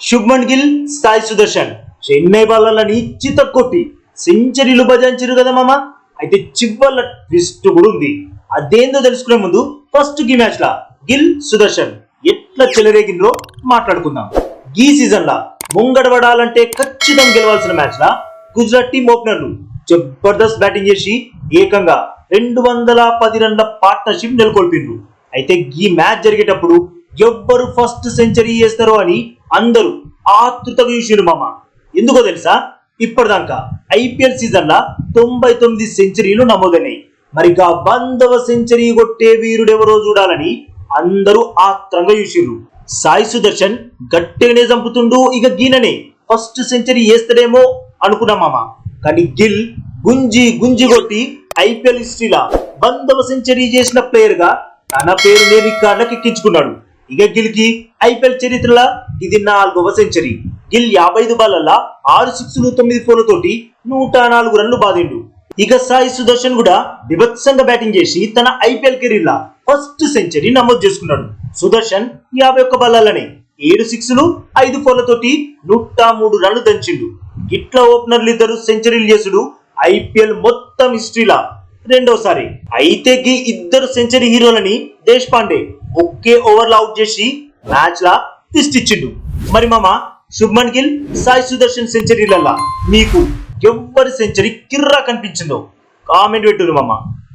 శుభ్మన్ గిల్ సాయి సుదర్శన్. చెన్నై బాలర్లని చితక్కొట్టి సెంచరీలు భజించరు కదా మామ? అయితే చివల్ల ట్విస్ట్ కూడా ఉంది. అదేందో తెలుసుకునే ముందు ఫస్ట్ గీ మ్యాచ్ లా గిల్ సుదర్శన్ ఎట్లా చెలరేగిందో మాట్లాడుకుందాం. ఈ సీజన్ లా ముంగడబడాలంటే ఖచ్చితంగా గెలవాల్సిన మ్యాచ్ లా గుజరాత్ టీం ఓపెనర్లు జబర్దస్త్ బ్యాటింగ్ చేసి ఏకంగా రెండు వందల పది రన్ల పార్ట్నర్షిప్ నెలకొల్పిండ్రు. అయితే ఈ మ్యాచ్ జరిగేటప్పుడు ఎవ్వరు ఫస్ట్ సెంచరీ చేస్తారో అని అందరూ ఆతృతగా చూసిండ్రు మామ. ఎందుకో తెలుసా? ఇప్పటిదాకా ఐపీఎల్ సీజన్ లా తొంభై తొమ్మిది సెంచరీలు నమోదైనాయి. మరిగా వందవ సెంచరీ కొట్టే వీరుడెవరో చూడాలని అందరూ ఆత్రంగా చూసిండ్రు సాయి సుదర్శన్ గట్టిగానే చంపుతుండు ఇక గీననే. ఫస్ట్ సెంచరీ వేస్తాడేమో అనుకున్నా మామ. కానీ గిల్ గుంజి గుంజి కొట్టి ఐపీఎల్ హిస్టరీలా వందవ సెంచరీ చేసిన ప్లేయర్గా తన పేరు లేని రికార్డులకు ఎక్కించుకున్నాడు. ఇక గిల్కి ఐపీఎల్ చరిత్రలో ఇది నాలుగవ సెంచరీ. గిల్ యాభై ఐదు బాలల్లా ఆరు సిక్స్లు తొమ్మిది ఫోన్లతోటి నూట నాలుగు రన్లు బాదిండు. ఇక సాయి సుదర్శన్ కూడా విభత్సంగా బ్యాటింగ్ చేసి తన ఐపీఎల్ కెరీర్ లా ఫస్ట్ సెంచరీ నమోదు చేసుకున్నాడు. సుదర్శన్ యాభై ఒక్క బాలల్లనే ఏడు సిక్స్లు ఐదు ఫోన్లతోటి నూట మూడు రన్లు దంచిండు. గిట్ల ఓపెనర్లు ఇద్దరు సెంచరీలు చేసుడు ఐపీఎల్ మొత్తం హిస్టరీలా. రెండోసారి అయితే గీ ఇద్దరు సెంచరీ హీరోలని దేశ్ పాండే ఒకే ఓవర్ అవుట్ చేసి మ్యాచ్ లా ట్విస్ట్ ఇచ్చిండు మరి మామ శుభ్మన్ గిల్ సాయి సుదర్శన్ సెంచరీలల్లా మీకు ఎవరి సెంచరీ కిర్రా కనిపించిందో కామెంట్ పెట్టురు మామ.